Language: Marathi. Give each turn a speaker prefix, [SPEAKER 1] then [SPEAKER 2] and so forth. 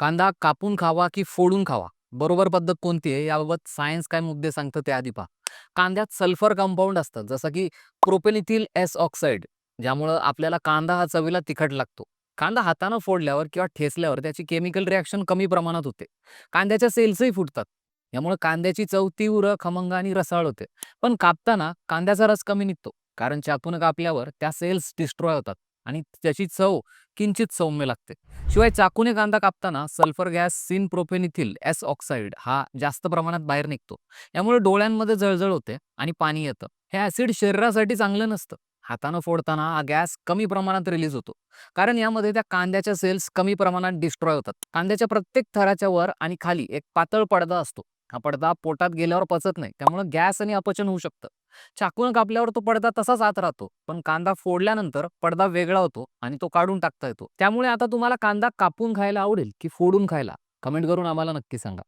[SPEAKER 1] कांदा कापून खावा की फोडून खावा? बरोबर पद्धत कोणती आहे? याबाबत सायन्स काय मुद्दे सांगतं ते आधी पहा. कांद्यात सल्फर कंपाऊंड असतं जसं की प्रोपेनिथिल एस ऑक्साईड ज्यामुळं आपल्याला कांदा हा चवीला तिखट लागतो. कांदा हातानं फोडल्यावर किंवा ठेचल्यावर त्याची केमिकल रिॲक्शन कमी प्रमाणात होते. कांद्याच्या सेल्सही फुटतात. यामुळे कांद्याची चव तीव्र खमंग आणि रसाळ होते. पण कापताना कांद्याचा रस कमी निघतो कारण चाकून कापल्यावर त्या सेल्स डिस्ट्रॉय होतात. आणि त्याची चव किंचित सौम्य लागते. शिवाय चाकूने कांदा कापताना sulphur gas syn propanethial S oxide हा जास्त प्रमाणात बाहेर निघतो. यामुळे डोळ्यांमध्ये जळजळ होते आणि पाणी येतं. हे ॲसिड शरीरासाठी चांगलं नसतं. हातानं फोडताना हा गॅस कमी प्रमाणात रिलीज होतो. कारण यामध्ये त्या कांद्याच्या सेल्स कमी प्रमाणात डिस्ट्रॉय होतात. कांद्याच्या प्रत्येक थराच्या वर आणि खाली एक पातळ पडदा असतो. हा पडदा पोटात गेल्यावर पचत नाही त्यामुळे गॅस आणि अपचन होऊ शकतं. चाकून कापल्यावर तो पडदा तसाच आत राहतो पण कांदा फोडल्यानंतर पडदा वेगळा होतो आणि तो काढून टाकता येतो. त्यामुळे आता तुम्हाला कांदा कापून खायला आवडेल की फोडून खायला? कमेंट करून आम्हाला नक्की सांगा.